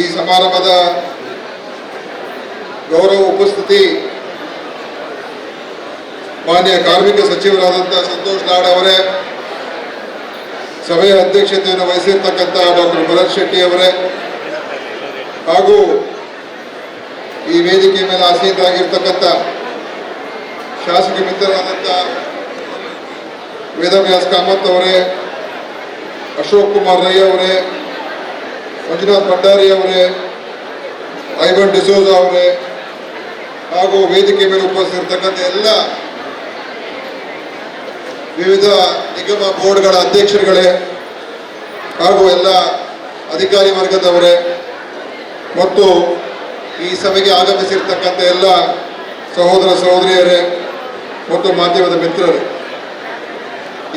ಈ ಸಮಾರಂಭದ ಗೌರವ ಉಪಸ್ಥಿತಿ ಮಾನ್ಯ ಕಾರ್ಮಿಕ ಸಚಿವರಾದಂಥ ಸಂತೋಷ್ ಲಾಡ್ ಅವರೇ, ಸಭೆಯ ಅಧ್ಯಕ್ಷತೆಯನ್ನು ವಹಿಸಿರ್ತಕ್ಕಂಥ ಡಾಕ್ಟರ್ ಭರತ್ ಶೆಟ್ಟಿ ಅವರೇ, ಹಾಗೂ ಈ ವೇದಿಕೆ ಮೇಲೆ ಆಸೀನರಾಗಿರ್ತಕ್ಕಂಥ ಶಾಸಕ ಮಿತ್ರರಾದಂಥ ವೇದವ್ಯಾಸ್ ಕಾಮತ್ ಅವರೇ, ಅಶೋಕ್ ಕುಮಾರ್ ರೈ ಅವರೇ ಮಂಜುನಾಥ್ ಭಂಡಾರಿ ಅವರೇ, ಐವನ್ ಡಿಸೋಜ ಅವರೇ, ಹಾಗೂ ವೇದಿಕೆ ಮೇಲೆ ಉಪಸ್ಥಿತಿರ್ತಕ್ಕಂಥ ಎಲ್ಲ ವಿವಿಧ ನಿಗಮ ಬೋರ್ಡ್ಗಳ ಅಧ್ಯಕ್ಷರುಗಳೇ, ಹಾಗೂ ಎಲ್ಲ ಅಧಿಕಾರಿ ವರ್ಗದವರೇ, ಮತ್ತು ಈ ಸಭೆಗೆ ಆಗಮಿಸಿರ್ತಕ್ಕಂಥ ಎಲ್ಲ ಸಹೋದರ ಸಹೋದರಿಯರೇ, ಮತ್ತು ಮಾಧ್ಯಮದ ಮಿತ್ರರೇ.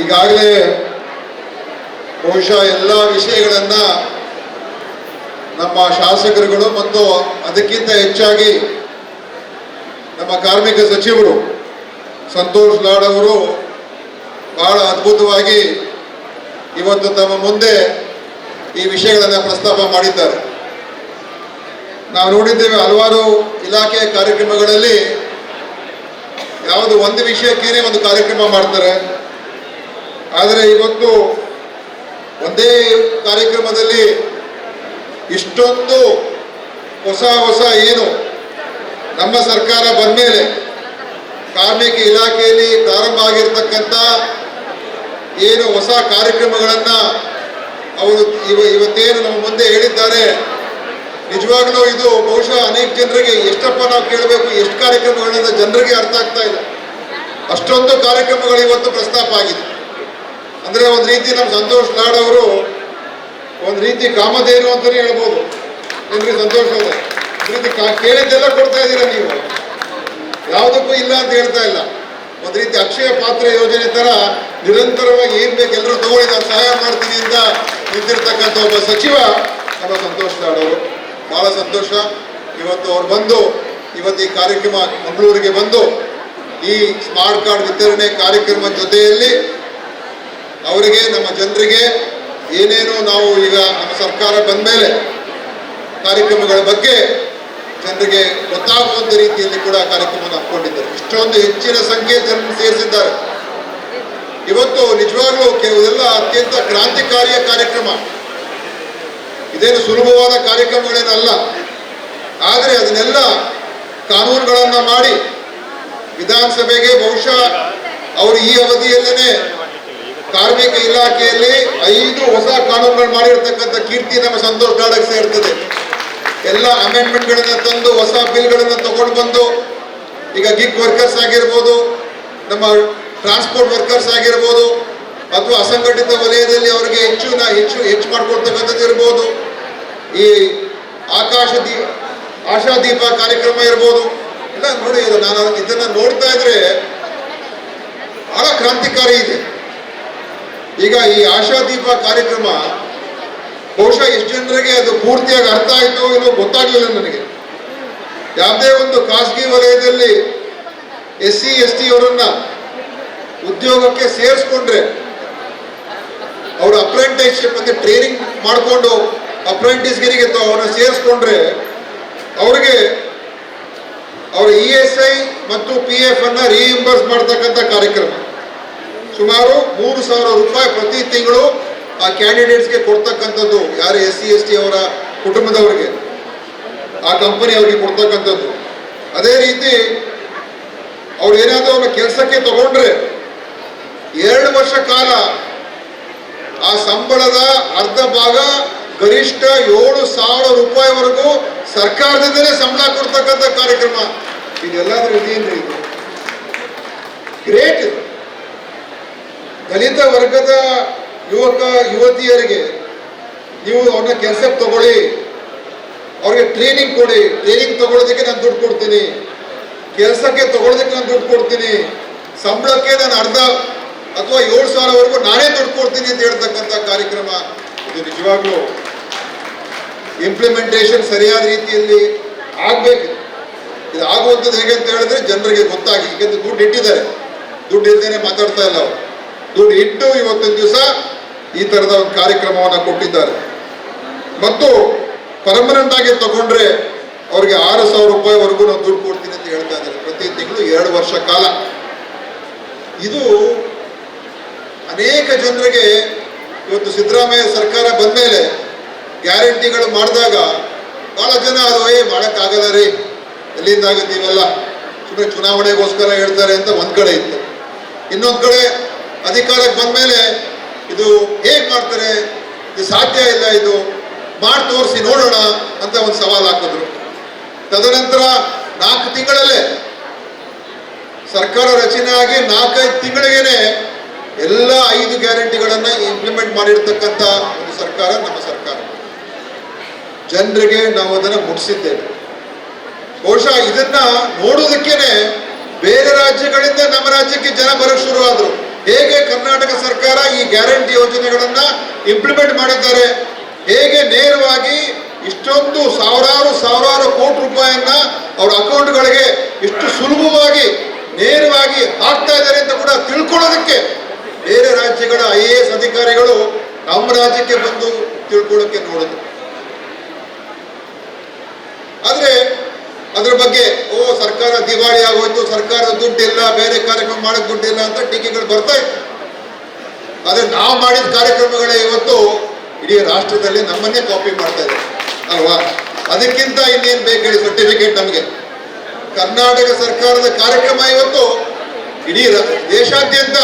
ಈಗಾಗಲೇ ಬಹುಶಃ ಎಲ್ಲ ವಿಷಯಗಳನ್ನ ನಮ್ಮ ಶಾಸಕರುಗಳು ಮತ್ತು ಅದಕ್ಕಿಂತ ಹೆಚ್ಚಾಗಿ ನಮ್ಮ ಕಾರ್ಮಿಕ ಸಚಿವರು ಸಂತೋಷ್ ಲಾಡ್ ಅವರು ಬಹಳ ಅದ್ಭುತವಾಗಿ ಇವತ್ತು ತಮ್ಮ ಮುಂದೆ ಈ ವಿಷಯಗಳನ್ನು ಪ್ರಸ್ತಾಪ ಮಾಡಿದ್ದಾರೆ. ನಾವು ನೋಡಿದ್ದೇವೆ ಹಲವಾರು ಇಲಾಖೆಯ ಕಾರ್ಯಕ್ರಮಗಳಲ್ಲಿ ಯಾವುದು ಒಂದು ವಿಷಯಕ್ಕೇನೆ ಒಂದು ಕಾರ್ಯಕ್ರಮ ಮಾಡ್ತಾರೆ. ಆದರೆ ಇವತ್ತು ಒಂದೇ ಕಾರ್ಯಕ್ರಮದಲ್ಲಿ ಇಷ್ಟೊಂದು ಹೊಸ ಹೊಸ ಏನು ನಮ್ಮ ಸರ್ಕಾರ ಬಂದ ಮೇಲೆ ಕಾರ್ಮಿಕ ಇಲಾಖೆಯಲ್ಲಿ ಪ್ರಾರಂಭ ಆಗಿರ್ತಕ್ಕಂಥ ಏನು ಹೊಸ ಕಾರ್ಯಕ್ರಮಗಳನ್ನ ಅವರು ಇವ ಇವತ್ತೇನು ನಮ್ಮ ಮುಂದೆ ಹೇಳಿದ್ದಾರೆ, ನಿಜವಾಗ್ಲೂ ಇದು ಬಹುಶಃ ಅನೇಕ ಜನರಿಗೆ, ಎಷ್ಟಪ್ಪ ನಾವು ಕೇಳಬೇಕು, ಎಷ್ಟು ಕಾರ್ಯಕ್ರಮಗಳನ್ನ ಜನರಿಗೆ ಅರ್ಥ ಆಗ್ತಾ ಇಲ್ಲ. ಅಷ್ಟೊಂದು ಕಾರ್ಯಕ್ರಮಗಳು ಇವತ್ತು ಪ್ರಸ್ತಾಪ ಆಗಿದೆ. ಅಂದ್ರೆ ಒಂದು ರೀತಿ ನಮ್ಮ ಸಂತೋಷ್ ಲಾಡ್ ಅವರು ಒಂದು ರೀತಿ ಕಾಮಧೇನು ಅಂತಾನೆ ಹೇಳ್ಬೋದು. ನಿಮಗೆ ಸಂತೋಷ ಇದೆ ರೀತಿ ಕೇಳಿದ್ದೆಲ್ಲ ಕೊಡ್ತಾ ಇದ್ದೀರಾ ನೀವು? ಯಾವುದಕ್ಕೂ ಇಲ್ಲ ಅಂತ ಹೇಳ್ತಾ ಇಲ್ಲ. ಒಂದು ರೀತಿ ಅಕ್ಷಯ ಪಾತ್ರ ಯೋಜನೆ ತರ ನಿರಂತರವಾಗಿ ಏನ್ ಬೇಕು ಎಲ್ಲರೂ ತಗೊಳ್ಳಿ, ನಾನು ಸಹಾಯ ಮಾಡ್ತೀನಿ ಅಂತ ನಿಂತಿರ್ತಕ್ಕಂಥ ಒಬ್ಬ ಸಚಿವ ನಮ್ಮ ಸಂತೋಷ ಅವರು. ಬಹಳ ಸಂತೋಷ. ಇವತ್ತು ಅವ್ರು ಬಂದು, ಇವತ್ತು ಈ ಕಾರ್ಯಕ್ರಮ ಮಂಗಳೂರಿಗೆ ಬಂದು, ಈ ಸ್ಮಾರ್ಟ್ ಕಾರ್ಡ್ ವಿತರಣೆ ಕಾರ್ಯಕ್ರಮ ಜೊತೆಯಲ್ಲಿ ಅವರಿಗೆ, ನಮ್ಮ ಜನರಿಗೆ ಏನೇನು ನಾವು ಈಗ ನಮ್ಮ ಸರ್ಕಾರ ಬಂದ ಮೇಲೆ ಕಾರ್ಯಕ್ರಮಗಳ ಬಗ್ಗೆ ಜನರಿಗೆ ಗೊತ್ತಾಗುವಂಥ ರೀತಿಯಲ್ಲಿ ಕೂಡ ಕಾರ್ಯಕ್ರಮವನ್ನು ಹಾಕೊಂಡಿದ್ದಾರೆ ಇಷ್ಟೊಂದು ಹೆಚ್ಚಿನ ಸಂಖ್ಯೆ ಜನರು ಸೇರಿಸಿದ್ದಾರೆ. ಇವತ್ತು ನಿಜವಾಗ್ಲೂ ಕೆಲವೆಲ್ಲ ಅತ್ಯಂತ ಕ್ರಾಂತಿಕಾರಿಯ ಕಾರ್ಯಕ್ರಮ. ಇದೇನು ಸುಲಭವಾದ ಕಾರ್ಯಕ್ರಮಗಳೇನಲ್ಲ. ಆದರೆ ಅದನ್ನೆಲ್ಲ ಕಾನೂನುಗಳನ್ನು ಮಾಡಿ ವಿಧಾನಸಭೆಗೆ ಬಹುಶಃ ಅವರು ಈ ಅವಧಿಯಲ್ಲೇನೆ ಕಾರ್ಮಿಕ ಇಲಾಖೆಯಲ್ಲಿ ಐದು ಹೊಸ ಕಾನೂನುಗಳು ಮಾಡಿರ್ತಕ್ಕಂಥ ಕೀರ್ತಿ ನಮ್ಮ ಸಂತೋಷ್ ಗಾಡಕ್ಕೆ ಸೇರ್ತದೆ ಎಲ್ಲ ಅಮೆಂಡ್ಮೆಂಟ್ಗಳನ್ನು ತಂದು, ಹೊಸ ಬಿಲ್ಗಳನ್ನು ತಗೊಂಡು ಬಂದು, ಈಗ ಗಿಗ್ ವರ್ಕರ್ಸ್ ಆಗಿರ್ಬೋದು, ನಮ್ಮ ಟ್ರಾನ್ಸ್ಪೋರ್ಟ್ ವರ್ಕರ್ಸ್ ಆಗಿರ್ಬೋದು, ಅಥವಾ ಅಸಂಘಟಿತ ವಲಯದಲ್ಲಿ ಅವರಿಗೆ ಹೆಚ್ಚು ನಾ- ಹೆಚ್ಚು ಹೆಚ್ಚು ಮಾಡಿಕೊಡ್ತಕ್ಕಂಥದ್ದು ಇರ್ಬೋದು. ಈ ಆಕಾಶ ದೀಪ ಆಶಾದೀಪ ಕಾರ್ಯಕ್ರಮ ಇರ್ಬೋದು. ಇಲ್ಲ ನೋಡಿ ನಾನು ಇದನ್ನ ನೋಡ್ತಾ ಇದ್ರೆ ಬಹಳ ಕ್ರಾಂತಿಕಾರಿ ಇದೆ. ಈಗ ಈ ಆಶಾದೀಪ ಕಾರ್ಯಕ್ರಮ ಬಹುಶಃ ಎಷ್ಟು ಜನರಿಗೆ ಅದು ಪೂರ್ತಿಯಾಗಿ ಅರ್ಥ ಆಯಿತು ಏನೋ ಗೊತ್ತಾಗಲಿಲ್ಲ ನನಗೆ. ಯಾವುದೇ ಒಂದು ಖಾಸಗಿ ವಲಯದಲ್ಲಿ ಎಸ್ ಸಿ ಎಸ್ ಟಿ ಅವರನ್ನ ಉದ್ಯೋಗಕ್ಕೆ ಸೇರಿಸ್ಕೊಂಡ್ರೆ ಅವರು ಅಪ್ರೆಂಟಿಸ್ಶಿಪ್ ಅಂದ್ರೆ ಟ್ರೈನಿಂಗ್ ಮಾಡಿಕೊಂಡು ಅಪ್ರೆಂಟಿಸ್ಗಿರಿಗೆ ಅವ್ರನ್ನ ಸೇರಿಸ್ಕೊಂಡ್ರೆ ಅವ್ರಿಗೆ ಅವ್ರ ಇ ಎಸ್ ಐ ಮತ್ತು ಪಿ ಎಫ್ ಅನ್ನ ರೀಇಂಬರ್ಸ್ ಮಾಡ್ತಕ್ಕಂಥ ಕಾರ್ಯಕ್ರಮ. ಸುಮಾರು ಮೂರು ಸಾವಿರ ರೂಪಾಯಿ ಪ್ರತಿ ತಿಂಗಳು ಆ ಕ್ಯಾಂಡಿಡೇಟ್ಸ್ಗೆ ಕೊಡ್ತಕ್ಕಂಥದ್ದು, ಯಾರು ಎಸ್ ಸಿ ಎಸ್ ಟಿ ಅವರ ಕುಟುಂಬದವರಿಗೆ, ಆ ಕಂಪನಿ ಅವರಿಗೆ ಕೊಡ್ತಕ್ಕಂಥದ್ದು. ಅದೇ ರೀತಿ ಅವ್ರು ಏನಾದರೂ ಅವ್ರ ಕೆಲಸಕ್ಕೆ ತಗೊಂಡ್ರೆ, ಎರಡು ವರ್ಷ ಕಾಲ ಆ ಸಂಬಳದ ಅರ್ಧ ಭಾಗ ಗರಿಷ್ಠ ಏಳು ಸಾವಿರ ರೂಪಾಯಿವರೆಗೂ ಸರ್ಕಾರದಿಂದಲೇ ಸಂಬಳ ಕೊಡ್ತಕ್ಕಂಥ ಕಾರ್ಯಕ್ರಮ. ಇದೆಲ್ಲಾದ್ರೂ ಇದು? ಗ್ರೇಟ್ ಇದು. ದಲಿತ ವರ್ಗದ ಯುವಕ, ಯುವತಿಯರಿಗೆ ನೀವು ಅವ್ರನ್ನ ಕೆಲಸಕ್ಕೆ ತಗೊಳ್ಳಿ. ಅವ್ರಿಗೆ ಟ್ರೈನಿಂಗ್ ಕೊಡಿ. ಟ್ರೈನಿಂಗ್ ತಗೊಳ್ಳೋದಕ್ಕೆ ನಾನು ದುಡ್ಡು ಕೊಡ್ತೀನಿ. ಕೆಲಸಕ್ಕೆ ತಗೊಳ್ಳೋದಕ್ಕೆ ನಾನು ದುಡ್ಡು ಕೊಡ್ತೀನಿ. ಸಂಬಳಕ್ಕೆ ನಾನು ಅರ್ಧ ಅಥವಾ ಏಳು ಸಾವಿರವರೆಗೂ ನಾನೇ ದುಡ್ಡು ಕೊಡ್ತೀನಿ ಅಂತ ಹೇಳ್ತಕ್ಕಂಥ ಕಾರ್ಯಕ್ರಮ ಇದು ನಿಜವಾಗ್ಲೂ ಇಂಪ್ಲಿಮೆಂಟೇಷನ್ ಸರಿಯಾದ ರೀತಿಯಲ್ಲಿ ಆಗಬೇಕು. ಇದು ಆಗುವಂಥದ್ದು ಹೇಗೆ ಅಂತ ಹೇಳಿದ್ರೆ ಜನರಿಗೆ ಗೊತ್ತಾಗಿ. ಯಾಕಂದ್ರೆ ದುಡ್ಡು ಇಟ್ಟಿದ್ದಾರೆ. ದುಡ್ಡು ಇಲ್ಲದೇನೆ ಮಾತಾಡ್ತಾ ಇಲ್ಲ ಅವರು. ದುಡ್ಡು ಇಟ್ಟು ಇವತ್ತೊಂದು ದಿವಸ ಈ ತರದ ಒಂದು ಕಾರ್ಯಕ್ರಮವನ್ನು ಕೊಟ್ಟಿದ್ದಾರೆ. ಮತ್ತು ಪರ್ಮನೆಂಟ್ ಆಗಿ ತಗೊಂಡ್ರೆ ಅವ್ರಿಗೆ ಆರು ಸಾವಿರ ರೂಪಾಯಿವರೆಗೂ ನಾವು ದುಡ್ಡು ಕೊಡ್ತೀನಿ ಅಂತ ಹೇಳ್ತಾ ಇದ್ದಾರೆ. ಪ್ರತಿ ತಿಂಗಳು ಎರಡು ವರ್ಷ ಕಾಲ. ಇದು ಅನೇಕ ಜನರಿಗೆ ಇವತ್ತು ಸಿದ್ದರಾಮಯ್ಯ ಸರ್ಕಾರ ಬಂದ ಮೇಲೆ ಗ್ಯಾರಂಟಿಗಳು ಮಾಡಿದಾಗ ಬಹಳ ಜನ ಅದು, ಏ, ಮಾಡೋಕ್ಕಾಗಲ್ಲ ರೀ, ಎಲ್ಲಿಂದ ಸುಮ್ಮನೆ ಚುನಾವಣೆಗೋಸ್ಕರ ಹೇಳ್ತಾರೆ ಅಂತ ಒಂದು ಕಡೆ ಇತ್ತು. ಇನ್ನೊಂದು ಕಡೆ ಅಧಿಕಾರಕ್ಕೆ ಬಂದ್ಮೇಲೆ ಇದು ಹೇಗೆ ಮಾಡ್ತಾರೆ? ಇದು ಸಾಧ್ಯ ಇಲ್ಲ ಇದು ಮಾಡಿ ತೋರಿಸಿ ನೋಡೋಣ ಅಂತ ಒಂದು ಸವಾಲು ಹಾಕಿದ್ರು. ತದನಂತರ ನಾಲ್ಕು ತಿಂಗಳಲ್ಲೇ ಸರ್ಕಾರ ರಚನೆ ಆಗಿ ನಾಲ್ಕೈದು ತಿಂಗಳಿಗೆ ಎಲ್ಲ ಐದು ಗ್ಯಾರಂಟಿಗಳನ್ನು ಇಂಪ್ಲಿಮೆಂಟ್ ಮಾಡಿರ್ತಕ್ಕಂಥ ಒಂದು ಸರ್ಕಾರ ನಮ್ಮ ಸರ್ಕಾರ. ಜನರಿಗೆ ನಾವು ಅದನ್ನು ಮುಟ್ಟಿಸಿದ್ದೇವೆ ಬಹುಶಃ ಇದನ್ನ ನೋಡೋದಕ್ಕೇನೆ ಬೇರೆ ರಾಜ್ಯಗಳಿಂದ ನಮ್ಮ ರಾಜ್ಯಕ್ಕೆ ಜನ ಬರಕ್ಕೆ ಶುರು ಆದ್ರು ಹೇಗೆ ಕರ್ನಾಟಕ ಸರ್ಕಾರ ಈ ಗ್ಯಾರಂಟಿ ಯೋಜನೆಗಳನ್ನ ಇಂಪ್ಲಿಮೆಂಟ್ ಮಾಡಿದ್ದಾರೆ, ಹೇಗೆ ನೇರವಾಗಿ ಇಷ್ಟೊಂದು ಸಾವಿರಾರು ಸಾವಿರಾರು ಕೋಟಿ ರೂಪಾಯಿಯನ್ನ ಅವರ ಅಕೌಂಟ್ಗಳಿಗೆ ಇಷ್ಟು ಸುಲಭವಾಗಿ ನೇರವಾಗಿ ಹಾಕ್ತಾ ಇದ್ದಾರೆ ಅಂತ ಕೂಡ ತಿಳ್ಕೊಳ್ಳೋದಕ್ಕೆ ಬೇರೆ ರಾಜ್ಯಗಳ ಐ ಎ ಎಸ್ ಅಧಿಕಾರಿಗಳು ನಮ್ಮ ರಾಜ್ಯಕ್ಕೆ ಬಂದು ತಿಳ್ಕೊಳ್ಳೋಕೆ ನೋಡಿದ್ರು. ಆದ್ರೆ ಅದ್ರ ಬಗ್ಗೆ, ಓ, ಸರ್ಕಾರ ದಿವಾಳಿ ಆಗೋಯ್ತು ಸರ್ಕಾರ ದುಡ್ಡಿಲ್ಲ, ಬೇರೆ ಕಾರ್ಯಕ್ರಮ ಮಾಡಕ್ ದುಡ್ಡಿಲ್ಲ ಅಂತ ಟೀಕೆಗಳು ಬರ್ತಾ ಇತ್ತು. ಆದ್ರೆ ನಾವು ಮಾಡಿದ ಕಾರ್ಯಕ್ರಮಗಳೇ ಇವತ್ತು ಇಡೀ ರಾಷ್ಟ್ರದಲ್ಲಿ ನಮ್ಮನ್ನೇ ಕಾಪಿ ಮಾಡ್ತಾ ಇದೆ. ಅಲ್ವಾ? ಅದಕ್ಕಿಂತ ಇನ್ನೇನ್ ಬೇಕು ಹೇಳಿ ಸರ್ಟಿಫಿಕೇಟ್ ನಮಗೆ? ಕರ್ನಾಟಕ ಸರ್ಕಾರದ ಕಾರ್ಯಕ್ರಮ ಇವತ್ತು ಇಡೀ ದೇಶಾದ್ಯಂತ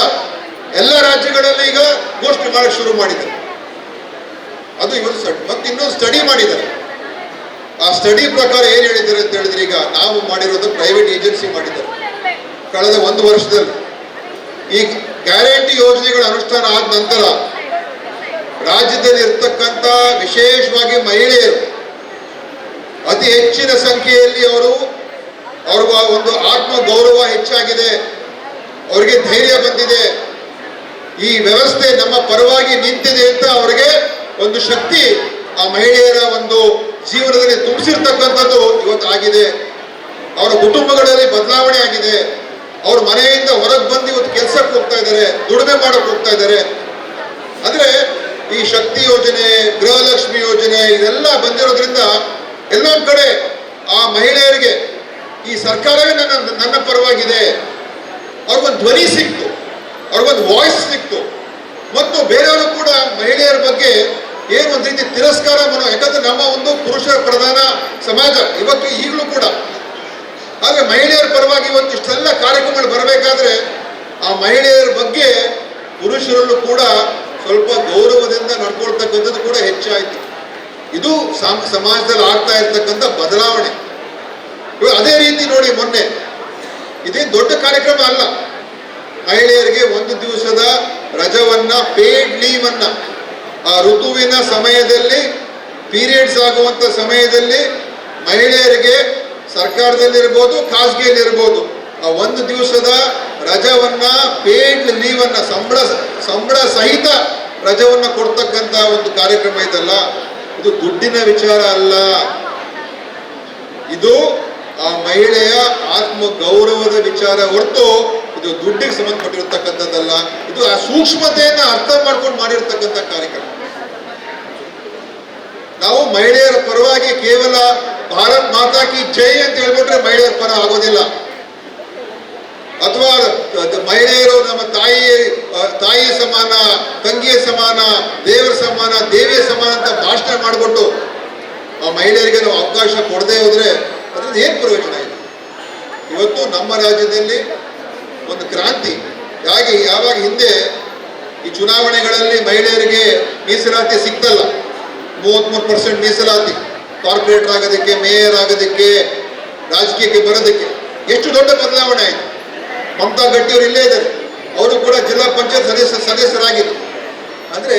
ಎಲ್ಲ ರಾಜ್ಯಗಳಲ್ಲಿ ಈಗ ಘೋಷಣೆ ಮಾಡಕ್ ಶುರು ಮಾಡಿದ್ದಾರೆ. ಅದು ಇವತ್ತು ಮತ್ತೆ ಇನ್ನೊಂದು ಸ್ಟಡಿ ಮಾಡಿದ್ದಾರೆ. ಆ ಸ್ಟಡಿ ಪ್ರಕಾರ ಏನ್ ಹೇಳಿದ್ದಾರೆ ಅಂತ ಹೇಳಿದ್ರೆ ಈಗ ನಾವು ಮಾಡಿರೋದು ಪ್ರೈವೇಟ್ ಏಜೆನ್ಸಿ ಮಾಡಿದ್ದಾರೆ. ಕಳೆದ ಒಂದು ವರ್ಷದಲ್ಲಿ. ಈ ಗ್ಯಾರಂಟಿ ಯೋಜನೆಗಳ ಅನುಷ್ಠಾನ ಆದ ನಂತರ ರಾಜ್ಯದಲ್ಲಿ ಇರ್ತಕ್ಕಂಥ ವಿಶೇಷವಾಗಿ ಮಹಿಳೆಯರು ಅತಿ ಹೆಚ್ಚಿನ ಸಂಖ್ಯೆಯಲ್ಲಿ ಅವರು ಅವ್ರಿಗ ಒಂದು ಆತ್ಮ ಗೌರವ ಹೆಚ್ಚಾಗಿದೆ. ಅವರಿಗೆ ಧೈರ್ಯ ಬಂದಿದೆ. ಈ ವ್ಯವಸ್ಥೆ ನಮ್ಮ ಪರವಾಗಿ ನಿಂತಿದೆ ಅಂತ ಅವರಿಗೆ ಒಂದು ಶಕ್ತಿ ಆ ಮಹಿಳೆಯರ ಒಂದು ಜೀವನದಲ್ಲಿ ತುಂಬಿಸಿರ್ತಕ್ಕಂಥದ್ದು ಇವತ್ತು ಆಗಿದೆ. ಅವರ ಕುಟುಂಬಗಳಲ್ಲಿ ಬದಲಾವಣೆ ಆಗಿದೆ. ಅವ್ರ ಮನೆಯಿಂದ ಹೊರಗೆ ಬಂದು ಇವತ್ತು ಕೆಲಸಕ್ಕೆ ಹೋಗ್ತಾ ಇದ್ದಾರೆ, ದುಡಿಮೆ ಮಾಡಕ್ ಹೋಗ್ತಾ ಇದ್ದಾರೆ. ಅಂದ್ರೆ ಈ ಶಕ್ತಿ ಯೋಜನೆ, ಗೃಹಲಕ್ಷ್ಮಿ ಯೋಜನೆ ಇದೆಲ್ಲ ಬಂದಿರೋದ್ರಿಂದ ಎಲ್ಲೊಂದ್ ಕಡೆ ಆ ಮಹಿಳೆಯರಿಗೆ ಈ ಸರ್ಕಾರವೇ ನನ್ನ ನನ್ನ ಪರವಾಗಿದೆ. ಅವ್ರಿಗೊಂದು ಧ್ವನಿ ಸಿಕ್ತು, ಅವ್ರಿಗೊಂದು ವಾಯ್ಸ್ ಸಿಕ್ತು. ಮತ್ತು ಬೇರೆಯವರು ಕೂಡ ಮಹಿಳೆಯರ ಬಗ್ಗೆ ಏನು ಒಂದು ರೀತಿ ತಿರಸ್ಕಾರ ಮನೋ ಯಾಕಂದ್ರೆ ನಮ್ಮ ಒಂದು ಪುರುಷ ಪ್ರಧಾನ ಸಮಾಜ, ಇವತ್ತು ಈಗಲೂ ಕೂಡ. ಆದರೆ ಮಹಿಳೆಯರ ಪರವಾಗಿ ಇವತ್ತು ಇಷ್ಟೆಲ್ಲ ಕಾರ್ಯಕ್ರಮಗಳು ಬರಬೇಕಾದ್ರೆ, ಆ ಮಹಿಳೆಯರ ಬಗ್ಗೆ ಪುರುಷರಲ್ಲೂ ಕೂಡ ಸ್ವಲ್ಪ ಗೌರವದಿಂದ ನಡ್ಕೊಳ್ತಕ್ಕಂಥದ್ದು ಕೂಡ ಹೆಚ್ಚಾಯಿತು. ಇದು ಸಮ್- ಸಮಾಜದಲ್ಲಿ ಆಗ್ತಾ ಇರ್ತಕ್ಕಂಥ ಬದಲಾವಣೆ. ಅದೇ ರೀತಿ ನೋಡಿ ಮೊನ್ನೆ, ಇದೇ ದೊಡ್ಡ ಕಾರ್ಯಕ್ರಮ ಅಲ್ಲ, ಮಹಿಳೆಯರಿಗೆ ಒಂದು ದಿವಸದ ರಜವನ್ನ ಪೇಡ್ ಲೀವ್ ಅನ್ನ. ಆ ಋತುವಿನ ಸಮಯದಲ್ಲಿ ಪೀರಿಯಡ್ಸ್ ಆಗುವಂತ ಸಮಯದಲ್ಲಿ ಮಹಿಳೆಯರಿಗೆ ಸರ್ಕಾರದಲ್ಲಿರ್ಬೋದು, ಖಾಸಗಿಯಲ್ಲಿರ್ಬೋದು, ಆ ಒಂದು ದಿವಸದ ರಜವನ್ನ ಪೇಡ್ ಲೀವ್ ಅನ್ನ ಸಂಬಳ ಸಂಬಳ ಸಹಿತ ರಜವನ್ನ ಕೊಡ್ತಕ್ಕಂತ ಒಂದು ಕಾರ್ಯಕ್ರಮ ಇದಲ್ಲ. ಇದು ದುಡ್ಡಿನ ವಿಚಾರ ಅಲ್ಲ. ಇದು ಆ ಮಹಿಳೆಯ ಆತ್ಮ ಗೌರವದ ವಿಚಾರ ಹೊರತು ಇದು ದುಡ್ಡಿಗೆ ಸಂಬಂಧಪಟ್ಟಿರ್ತಕ್ಕಂಥದ್ದಲ್ಲ, ಇದು ಆ ಸೂಕ್ಷ್ಮತೆಯನ್ನ ಅರ್ಥ ಮಾಡ್ಕೊಂಡು ಮಾಡಿರ್ತಕ್ಕಂಥ ಕಾರ್ಯಕ್ರಮ. ನಾವು ಮಹಿಳೆಯರ ಪರವಾಗಿ ಕೇವಲ ಭಾರತ್ ಮಾತಾ ಕಿ ಜೈ ಅಂತ ಹೇಳ್ಬಿಟ್ರೆ ಮಹಿಳೆಯರ ಪರ ಆಗೋದಿಲ್ಲ. ಅಥವಾ ಮಹಿಳೆಯರು ನಮ್ಮ ತಾಯಿ ತಾಯಿಯ ಸಮಾನ, ತಂಗಿಯ ಸಮಾನ, ದೇವರ ಸಮಾನ, ದೇವಿಯ ಸಮಾನ ಅಂತ ಭಾಷಣ ಮಾಡಿಬಿಟ್ಟು ಆ ಮಹಿಳೆಯರಿಗೆ ನಾವು ಅವಕಾಶ ಕೊಡದೆ ಹೋದ್ರೆ ಅದ್ರಿಂದ ಏನ್ ಪ್ರಯೋಜನ ಇದೆ? ಇವತ್ತು ನಮ್ಮ ರಾಜ್ಯದಲ್ಲಿ ಒಂದು ಕ್ರಾಂತಿ. ಹಾಗೆ ಯಾವಾಗ ಹಿಂದೆ ಈ ಚುನಾವಣೆಗಳಲ್ಲಿ ಮಹಿಳೆಯರಿಗೆ ಮೀಸಲಾತಿ ಸಿಗ್ತಲ್ಲ, ಮೂವತ್ಮೂರು ಪರ್ಸೆಂಟ್ ಮೀಸಲಾತಿ, ಕಾರ್ಪೊರೇಟರ್ ಆಗೋದಕ್ಕೆ, ಮೇಯರ್ ಆಗೋದಕ್ಕೆ, ರಾಜಕೀಯಕ್ಕೆ ಬರೋದಕ್ಕೆ. ಎಷ್ಟು ದೊಡ್ಡ ಬದಲಾವಣೆ ಆಯಿತು. ಮಮತಾ ಗಟ್ಟಿ ಅವರು ಇಲ್ಲೇ ಇದ್ದಾರೆ. ಅವರು ಕೂಡ ಜಿಲ್ಲಾ ಪಂಚಾಯತ್ ಸದಸ್ಯ ಸದಸ್ಯರಾಗಿದ್ದರು ಅಂದರೆ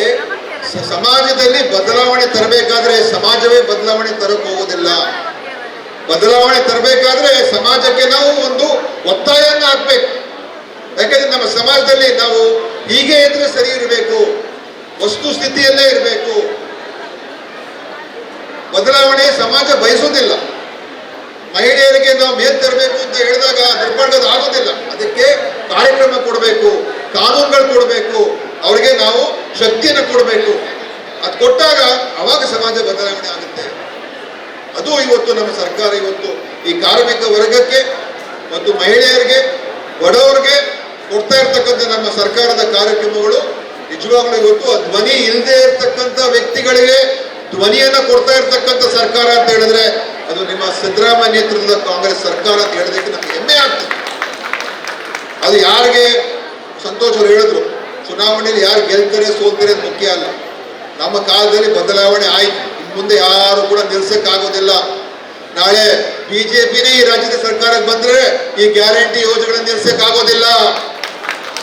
ಸಮಾಜದಲ್ಲಿ ಬದಲಾವಣೆ ತರಬೇಕಾದ್ರೆ ಸಮಾಜವೇ ಬದಲಾವಣೆ ತರಕ್ಕೆ ಹೋಗೋದಿಲ್ಲ. ಬದಲಾವಣೆ ತರಬೇಕಾದ್ರೆ ಸಮಾಜಕ್ಕೆ ನಾವು ಒಂದು ಒತ್ತಾಯವನ್ನು ಹಾಕ್ಬೇಕು. ಯಾಕಂದ್ರೆ ನಮ್ಮ ಸಮಾಜದಲ್ಲಿ ನಾವು ಹೀಗೆ ಇದ್ರೆ ಸರಿ ಇರಬೇಕು, ವಸ್ತು ಸ್ಥಿತಿಯಲ್ಲೇ ಇರಬೇಕು. ಬದಲಾವಣೆ ಸಮಾಜ ಬಯಸೋದಿಲ್ಲ ಮಹಿಳೆಯರಿಗೆ ನಾವು ಮೇಲ್ ತರಬೇಕು ಅಂತ ಹೇಳಿದಾಗ ನಿರ್ಬಂಧದ ಆಗೋದಿಲ್ಲ ಅದಕ್ಕೆ ಕಾರ್ಯಕ್ರಮ ಕೊಡಬೇಕು, ಕಾನೂನುಗಳು ಕೊಡಬೇಕು, ಅವರಿಗೆ ನಾವು ಶಕ್ತಿಯನ್ನು ಕೊಡಬೇಕು. ಅದು ಕೊಟ್ಟಾಗ ಅವಾಗ ಸಮಾಜ ಬದಲಾವಣೆ ಆಗುತ್ತೆ. ಅದು ಇವತ್ತು ನಮ್ಮ ಸರ್ಕಾರ ಇವತ್ತು ಈ ಕಾರ್ಮಿಕ ವರ್ಗಕ್ಕೆ ಮತ್ತು ಮಹಿಳೆಯರಿಗೆ, ಬಡವರಿಗೆ ಕೊಡ್ತಾ ಇರ್ತಕ್ಕಂಥ ನಮ್ಮ ಸರ್ಕಾರದ ಕಾರ್ಯಕ್ರಮಗಳು ನಿಜವಾಗ್ಲೂ ಇವತ್ತು ಆ ಧ್ವನಿ ಇಲ್ಲದೆ ಇರ್ತಕ್ಕಂಥ ವ್ಯಕ್ತಿಗಳಿಗೆ ಧ್ವನಿಯನ್ನ ಕೊಡ್ತಾ ಇರ್ತಕ್ಕಂಥ ಸರ್ಕಾರ ಅಂತ ಹೇಳಿದ್ರೆ ಅದು ನಿಮ್ಮ ಸಿದ್ದರಾಮಯ್ಯ ನೇತೃತ್ವದ ಕಾಂಗ್ರೆಸ್ ಸರ್ಕಾರ ಅಂತ ಹೇಳೋದಕ್ಕೆ ನಮ್ಗೆ ಹೆಮ್ಮೆ ಆಗ್ತದೆ. ಅದು ಯಾರಿಗೆ ಸಂತೋಷ ಅವರು ಹೇಳಿದ್ರು, ಚುನಾವಣೆಯಲ್ಲಿ ಯಾರು ಗೆಲ್ತಾರೆ ಸೋಲ್ತಾರೆ ಅದು ಮುಖ್ಯ ಅಲ್ಲ. ನಮ್ಮ ಕಾಲದಲ್ಲಿ ಬದಲಾವಣೆ ಆಯ್ತು. ಇನ್ನು ಮುಂದೆ ಯಾರು ಕೂಡ ನಿಲ್ಸಕ್ಕಾಗೋದಿಲ್ಲ. ನಾಳೆ ಬಿಜೆಪಿನೇ ಈ ರಾಜ್ಯದ ಸರ್ಕಾರಕ್ಕೆ ಬಂದ್ರೆ ಈ ಗ್ಯಾರಂಟಿ ಯೋಜನೆಗಳನ್ನ ನಿಲ್ಸಕ್ಕಾಗೋದಿಲ್ಲ.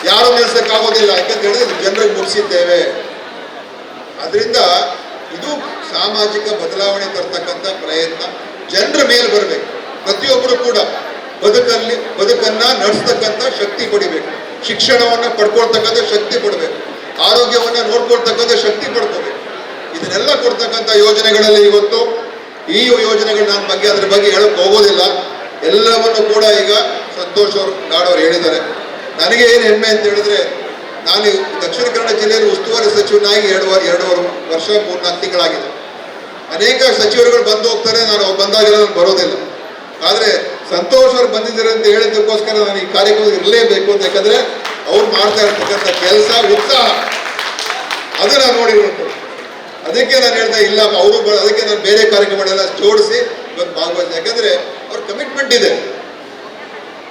ಯಾರು ನಡೆಸೋಕ್ಕಾಗೋದಿಲ್ಲ ಯಾಕಂತ ಹೇಳಿದ್ರೆ ಜನರಿಗೆ ಮುಗಿಸಿದ್ದೇವೆ. ಅದರಿಂದ ಇದು ಸಾಮಾಜಿಕ ಬದಲಾವಣೆ ತರ್ತಕ್ಕಂಥ ಪ್ರಯತ್ನ. ಜನರ ಮೇಲೆ ಬರಬೇಕು. ಪ್ರತಿಯೊಬ್ಬರು ಕೂಡ ಬದುಕಲ್ಲಿ, ಬದುಕನ್ನ ನಡೆಸ್ತಕ್ಕಂಥ ಶಕ್ತಿ ಪಡಿಬೇಕು. ಶಿಕ್ಷಣವನ್ನು ಪಡ್ಕೊಳ್ತಕ್ಕಂಥ ಶಕ್ತಿ ಪಡಬೇಕು. ಆರೋಗ್ಯವನ್ನು ನೋಡ್ಕೊಳ್ತಕ್ಕಂಥ ಶಕ್ತಿ ಪಡ್ಕೋಬೇಕು. ಇದನ್ನೆಲ್ಲ ಕೊಡ್ತಕ್ಕಂಥ ಯೋಜನೆಗಳಲ್ಲಿ ಇವತ್ತು ಈ ಯೋಜನೆಗಳು ಬಗ್ಗೆ ಅದ್ರ ಬಗ್ಗೆ ಹೇಳಕ್ಕೆ ಹೋಗೋದಿಲ್ಲ. ಎಲ್ಲವನ್ನು ಕೂಡ ಈಗ ಸಂತೋಷ್ ಅವರು ನಾಡವರು ಹೇಳಿದ್ದಾರೆ. ನನಗೆ ಏನು ಹೆಮ್ಮೆ ಅಂತ ಹೇಳಿದ್ರೆ, ನಾನು ದಕ್ಷಿಣ ಕನ್ನಡ ಜಿಲ್ಲೆಯಲ್ಲಿ ಉಸ್ತುವಾರಿ ಸಚಿವನಾಗಿ ಎರಡು ಎರಡೂವರೆ ವರ್ಷ, ಮೂರ್ನಾಲ್ಕು ತಿಂಗಳಾಗಿದೆ. ಅನೇಕ ಸಚಿವರುಗಳು ಬಂದು ಹೋಗ್ತಾರೆ, ನಾನು ಬಂದಾಗೆಲ್ಲ ನಾನು ಬರೋದಿಲ್ಲ. ಆದರೆ ಸಂತೋಷ್ ಅವ್ರು ಬಂದಿದ್ದಾರೆ ಅಂತ ಹೇಳಿದ್ದಕ್ಕೋಸ್ಕರ ನಾನು ಈ ಕಾರ್ಯಕ್ರಮ ಇರಲೇಬೇಕು ಅಂತ ಯಾಕಂದ್ರೆ ಅವ್ರು ಮಾಡ್ತಾ ಇರ್ತಕ್ಕಂಥ ಕೆಲಸ, ಉತ್ಸಾಹ. ಅದು ನಾನು ನೋಡಿರೋದು ಅದಕ್ಕೆ ನಾನು ಹೇಳ್ತಾ ಇಲ್ಲ, ಅವರು ಅದಕ್ಕೆ ನಾನು ಬೇರೆ ಕಾರ್ಯಕ್ರಮಗಳೆಲ್ಲ ಜೋಡಿಸಿ ಇವತ್ತು ಭಾಗವಹಿಸಿ. ಯಾಕಂದ್ರೆ ಅವ್ರ ಕಮಿಟ್ಮೆಂಟ್ ಇದೆ.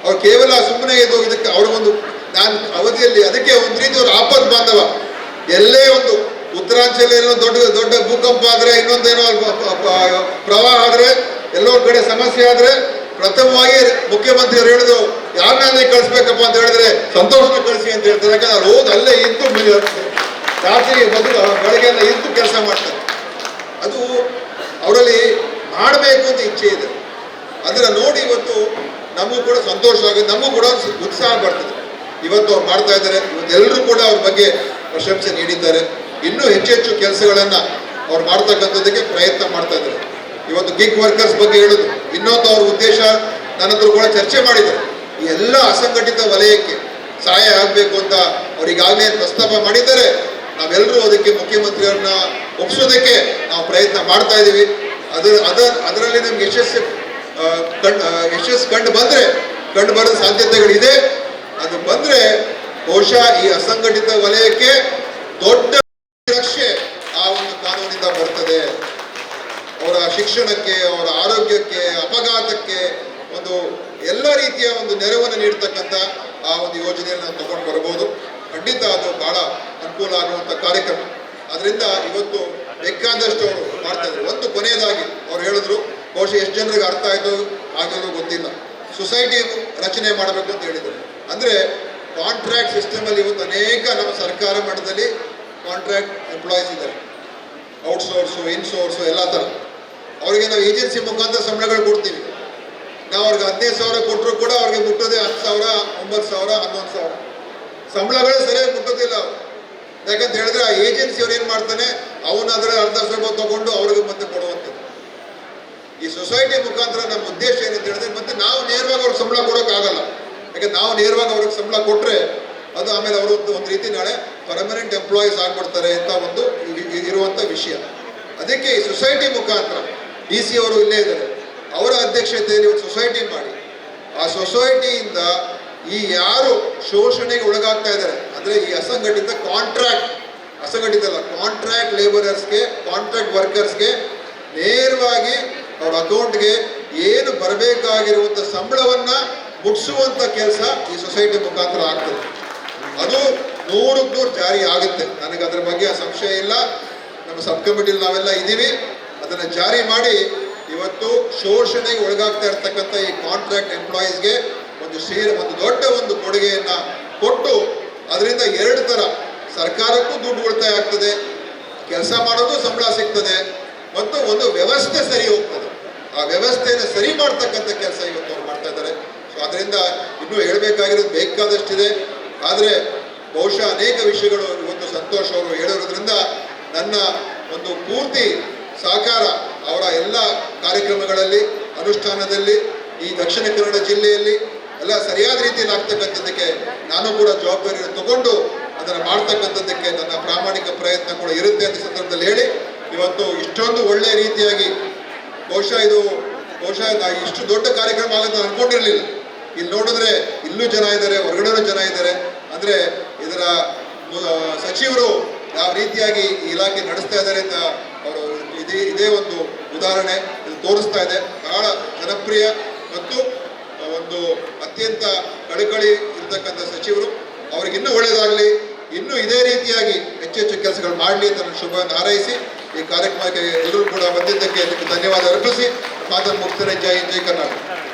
ಅವ್ರು ಕೇವಲ ಸುಮ್ಮನೆ ಇದು ಇದಕ್ಕೆ ಒಂದು ನಾನು ಅವಧಿಯಲ್ಲಿ ಅದಕ್ಕೆ ಒಂದು ರೀತಿ ಅವ್ರ ಆಪತ್ ಬಾಂಧವ ಎಲ್ಲೇ ಒಂದು ಉತ್ತರಾಂಚಲ ಏನೋ ದೊಡ್ಡ ದೊಡ್ಡ ಭೂಕಂಪ ಆದ್ರೆ ಇನ್ನೊಂದೇನೋ ಪ್ರವಾಹ ಆದ್ರೆ ಎಲ್ಲೋ ಕಡೆ ಸಮಸ್ಯೆ ಆದ್ರೆ ಪ್ರಥಮವಾಗಿ ಮುಖ್ಯಮಂತ್ರಿ ಅವರು ಹೇಳಿದ್ರು ಯಾರನ್ನ ಕಳಿಸ್ಬೇಕಪ್ಪ ಅಂತ ಹೇಳಿದ್ರೆ ಸಂತೋಷನ ಕಳಿಸಿ ಅಂತ ಹೇಳ್ತಾರೆ. ಯಾಕಂದ್ರೆ ಅವ್ರು ಹೋದ್ ಅಲ್ಲೇ ಇದ್ದು ರಾತ್ರಿ ಬದುಕು ಬೆಳಗ್ಗೆ ಇದ್ದು ಕೆಲಸ ಮಾಡ್ತಾರೆ. ಅದು ಅವರಲ್ಲಿ ಮಾಡಬೇಕು ಅಂತ ಇಚ್ಛೆ ಇದೆ. ಅದನ್ನ ನೋಡಿ ಇವತ್ತು ನಮಗೂ ಕೂಡ ಸಂತೋಷ ಆಗುತ್ತೆ, ನಮಗೂ ಕೂಡ ಉತ್ಸಾಹ ಬರ್ತದೆ. ಇವತ್ತು ಅವ್ರು ಮಾಡ್ತಾ ಇದ್ದಾರೆ ಇವತ್ತೆಲ್ಲರೂ ಕೂಡ ಅವ್ರ ಬಗ್ಗೆ ಪ್ರಶಂಸೆ ನೀಡಿದ್ದಾರೆ. ಇನ್ನೂ ಹೆಚ್ಚು ಹೆಚ್ಚು ಕೆಲಸಗಳನ್ನ ಅವ್ರು ಮಾಡ್ತಕ್ಕಂಥದ್ದಕ್ಕೆ ಪ್ರಯತ್ನ ಮಾಡ್ತಾ ಇದ್ದಾರೆ. ಇವತ್ತು ಗಿಗ್ ವರ್ಕರ್ಸ್ ಬಗ್ಗೆ ಹೇಳುದು, ಇನ್ನೊಂದು ಅವ್ರ ಉದ್ದೇಶ ನನ್ನ ಹತ್ರ ಕೂಡ ಚರ್ಚೆ ಮಾಡಿದ್ದಾರೆ. ಈ ಎಲ್ಲ ಅಸಂಘಟಿತ ವಲಯಕ್ಕೆ ಸಹಾಯ ಆಗಬೇಕು ಅಂತ ಅವರಿಗಾಗಲೇ ಪ್ರಸ್ತಾಪ ಮಾಡಿದ್ದಾರೆ. ನಾವೆಲ್ಲರೂ ಅದಕ್ಕೆ ಮುಖ್ಯಮಂತ್ರಿಯವ್ರನ್ನ ಒಪ್ಸೋದಕ್ಕೆ ನಾವು ಪ್ರಯತ್ನ ಮಾಡ್ತಾ ಇದ್ದೀವಿ ಅದರ ಅದ ಅದರಲ್ಲಿ ನಮ್ಗೆ ಯಶಸ್ಸು ಯಶಸ್ಸು ಕಂಡು ಬಂದ್ರೆ, ಕಂಡು ಬರೋ ಸಾಧ್ಯತೆಗಳಿದೆ. ಅದು ಬಂದ್ರೆ ಬಹುಶಃ ಈ ಅಸಂಘಟಿತ ವಲಯಕ್ಕೆ ದೊಡ್ಡ ರಕ್ಷೆ ಆ ಒಂದು ಕಾನೂನಿಂದ ಬರ್ತದೆ. ಅವರ ಶಿಕ್ಷಣಕ್ಕೆ, ಅವರ ಆರೋಗ್ಯಕ್ಕೆ, ಅಪಘಾತಕ್ಕೆ ಒಂದು ಎಲ್ಲ ರೀತಿಯ ಒಂದು ನೆರವನ್ನು ನೀಡ್ತಕ್ಕಂಥ ಆ ಒಂದು ಯೋಜನೆಯನ್ನು ನಾವು ತಗೊಂಡು ಬರಬಹುದು ಖಂಡಿತ ಅದು ಬಹಳ ಅನುಕೂಲ ಆಗುವಂಥ ಕಾರ್ಯಕ್ರಮ. ಅದರಿಂದ ಇವತ್ತು ಬೇಕಾದಷ್ಟು ಅವರು ಮಾಡ್ತಾ ಇದ್ರು ಒಂದು ಕೊನೆಯದಾಗಿ ಅವ್ರು ಹೇಳಿದ್ರು ಬಹುಶಃ ಎಷ್ಟು ಜನರಿಗೆ ಅರ್ಥ ಆಯಿತು ಆಗೋದು ಗೊತ್ತಿಲ್ಲ. ಸೊಸೈಟಿ ರಚನೆ ಮಾಡಬೇಕು ಅಂತ ಹೇಳಿದರು. ಅಂದರೆ ಕಾಂಟ್ರಾಕ್ಟ್ ಸಿಸ್ಟಮಲ್ಲಿ ಇವತ್ತು ಅನೇಕ ನಮ್ಮ ಸರ್ಕಾರ ಮಟ್ಟದಲ್ಲಿ ಕಾಂಟ್ರಾಕ್ಟ್ ಎಂಪ್ಲಾಯೀಸ್ ಇದ್ದಾರೆ. ಔಟ್ಸೋರ್ಸು ಇನ್ಸೋರ್ಸು ಎಲ್ಲ ಥರ ಅವರಿಗೆ ನಾವು ಏಜೆನ್ಸಿ ಮುಖಾಂತರ ಸಂಬಳಗಳು ಕೊಡ್ತೀವಿ. ನಾವು ಅವ್ರಿಗೆ ಹದಿನೈದು ಸಾವಿರ ಕೊಟ್ಟರು ಕೂಡ ಅವ್ರಿಗೆ ಮುಟ್ಟೋದೇ ಹತ್ತು ಸಾವಿರ, ಒಂಬತ್ತು ಸಾವಿರ, ಹನ್ನೊಂದು ಸಾವಿರ. ಸಂಬಳಗಳೇ ಸರಿಯಾಗಿ ಮುಟ್ಟೋದಿಲ್ಲ ಅವರು. ಯಾಕಂತ ಹೇಳಿದ್ರೆ ಆ ಏಜೆನ್ಸಿ ಅವ್ರು ಏನು ಮಾಡ್ತಾನೆ? ಅವನ ಅದರ ಅರ್ಧ ಸ್ವಲ್ಪ ತಗೊಂಡು ಅವ್ರಿಗೆ ಮತ್ತೆ ಕೊಡುವಂಥದ್ದು. ಈ ಸೊಸೈಟಿ ಮುಖಾಂತರ ನಮ್ಮ ಉದ್ದೇಶ ಏನಂತ ಹೇಳಿದ್ರೆ, ಮತ್ತೆ ನಾವು ನೇರವಾಗಿ ಅವ್ರಿಗೆ ಸಂಬಳ ಕೊಡೋಕ್ಕಾಗಲ್ಲ. ಯಾಕೆ ನಾವು ನೇರವಾಗಿ ಅವ್ರಿಗೆ ಸಂಬಳ ಕೊಟ್ಟರೆ ಅದು ಆಮೇಲೆ ಅವರು ಒಂದು ರೀತಿ ನಾಳೆ ಪರ್ಮನೆಂಟ್ ಎಂಪ್ಲಾಯೀಸ್ ಆಗ್ಬಿಡ್ತಾರೆ ಅಂತ ಒಂದು ಇರುವಂಥ ವಿಷಯ. ಅದಕ್ಕೆ ಈ ಸೊಸೈಟಿ ಮುಖಾಂತರ ಡಿ ಸಿ ಅವರು ಇಲ್ಲೇ ಇದ್ದಾರೆ. ಅವರ ಅಧ್ಯಕ್ಷತೆಯಲ್ಲಿ ಒಂದು ಸೊಸೈಟಿ ಮಾಡಿ. ಆ ಸೊಸೈಟಿಯಿಂದ ಈ ಯಾರು ಶೋಷಣೆಗೆ ಒಳಗಾಗ್ತಾ ಇದ್ದಾರೆ, ಅಂದರೆ ಈ ಅಸಂಘಟಿತ ಕಾಂಟ್ರಾಕ್ಟ್ ಅಸಂಘಟಿತ ಅಲ್ಲ ಕಾಂಟ್ರಾಕ್ಟ್ ಲೇಬರರ್ಸ್ಗೆ ಕಾಂಟ್ರಾಕ್ಟ್ ವರ್ಕರ್ಸ್ಗೆ ನೇರವಾಗಿ ಅವ್ರ ಅಕೌಂಟ್ಗೆ ಏನು ಬರಬೇಕಾಗಿರುವಂಥ ಸಂಬಳವನ್ನ ಮುಟ್ಸುವಂತ ಕೆಲಸ ಈ ಸೊಸೈಟಿ ಮುಖಾಂತರ ಆಗ್ತದೆ. ಅದು ನೂರಕ್ಕೆ ನೂರು ಜಾರಿ ಆಗುತ್ತೆ. ನನಗೆ ಅದ್ರ ಬಗ್ಗೆ ಸಂಶಯ ಇಲ್ಲ. ನಮ್ಮ ಸಬ್ ಕಮಿಟಿಲಿ ನಾವೆಲ್ಲ ಇದ್ದೀವಿ. ಅದನ್ನ ಜಾರಿ ಮಾಡಿ ಇವತ್ತು ಶೋಷಣೆಗೆ ಒಳಗಾಗ್ತಾ ಇರ್ತಕ್ಕಂಥ ಈ ಕಾಂಟ್ರಾಕ್ಟ್ ಎಂಪ್ಲಾಯೀಸ್ಗೆ ಒಂದು ಸೇರಿ ಒಂದು ದೊಡ್ಡ ಒಂದು ಕೊಡುಗೆಯನ್ನ ಕೊಟ್ಟು ಅದರಿಂದ ಎರಡು ತರ ಸರ್ಕಾರಕ್ಕೂ ದುಡ್ಡು ಉಳಿತಾಯ ಆಗ್ತದೆ. ಕೆಲಸ ಮಾಡೋದು ಸಂಬಳ ಸಿಗ್ತದೆ. ಮತ್ತು ಒಂದು ವ್ಯವಸ್ಥೆ ಸರಿ ಹೋಗ್ತದೆ. ಆ ವ್ಯವಸ್ಥೆಯನ್ನು ಸರಿ ಮಾಡ್ತಕ್ಕಂಥ ಕೆಲಸ ಇವತ್ತು ಅವ್ರು ಮಾಡ್ತಾ ಇದ್ದಾರೆ. ಸೊ ಅದರಿಂದ ಇನ್ನೂ ಹೇಳಬೇಕಾಗಿರೋದು ಬೇಕಾದಷ್ಟಿದೆ. ಆದರೆ ಬಹುಶಃ ಅನೇಕ ವಿಷಯಗಳು ಇವತ್ತು ಸಂತೋಷ ಅವರು ಹೇಳಿರೋದ್ರಿಂದ ನನ್ನ ಒಂದು ಪೂರ್ತಿ ಸಹಕಾರ ಅವರ ಎಲ್ಲ ಕಾರ್ಯಕ್ರಮಗಳಲ್ಲಿ, ಅನುಷ್ಠಾನದಲ್ಲಿ, ಈ ದಕ್ಷಿಣ ಕನ್ನಡ ಜಿಲ್ಲೆಯಲ್ಲಿ ಎಲ್ಲ ಸರಿಯಾದ ರೀತಿಯಲ್ಲಿ ಆಗ್ತಕ್ಕಂಥದ್ದಕ್ಕೆ ನಾನು ಕೂಡ ಜವಾಬ್ದಾರಿಯನ್ನು ತಗೊಂಡು ಅದನ್ನು ಮಾಡ್ತಕ್ಕಂಥದ್ದಕ್ಕೆ ನನ್ನ ಪ್ರಾಮಾಣಿಕ ಪ್ರಯತ್ನ ಕೂಡ ಇರುತ್ತೆ ಅಂತ ಸಂದರ್ಭದಲ್ಲಿ ಹೇಳಿ, ಇವತ್ತು ಇಷ್ಟೊಂದು ಒಳ್ಳೆಯ ರೀತಿಯಾಗಿ ಬಹುಶಃ ಇದು, ಬಹುಶಃ ಇಷ್ಟು ದೊಡ್ಡ ಕಾರ್ಯಕ್ರಮ ಆಗುತ್ತೆ ಅನ್ಕೊಂಡಿರ್ಲಿಲ್ಲ. ಇಲ್ಲಿ ನೋಡಿದ್ರೆ ಇಲ್ಲೂ ಜನ ಇದ್ದಾರೆ ಹೊರಗಡೆನೂ ಜನ ಇದ್ದಾರೆ. ಅಂದ್ರೆ ಇದರ ಸಚಿವರು ಯಾವ ರೀತಿಯಾಗಿ ಈ ಇಲಾಖೆ ನಡೆಸ್ತಾ ಇದ್ದಾರೆ ಅಂತ ಅವರು ಇದೇ ಇದೇ ಒಂದು ಉದಾಹರಣೆ ಇದು ತೋರಿಸ್ತಾ ಇದೆ. ಬಹಳ ಜನಪ್ರಿಯ ಮತ್ತು ಒಂದು ಅತ್ಯಂತ ಕಳಕಳಿ ಇರತಕ್ಕಂಥ ಸಚಿವರು. ಅವ್ರಿಗೆ ಇನ್ನೂ ಒಳ್ಳೆಯದಾಗಲಿ ಇನ್ನೂ ಇದೇ ರೀತಿಯಾಗಿ ಹೆಚ್ಚು ಹೆಚ್ಚು ಕೆಲಸಗಳು ಮಾಡಲಿ ಅಂತ ಶುಭ ಹಾರೈಸಿ ಈ ಕಾರ್ಯಕ್ರಮಕ್ಕೆ ಎಲ್ಲರೂ ಕೂಡ ಬಂದಿದ್ದಕ್ಕೆ ಧನ್ಯವಾದ ಅರ್ಪಿಸಿ. ಮಾತನ್ನು ಮುಕ್ತರೆ ಜೈ ಜೈ ಕರ್ನಾಟಕ.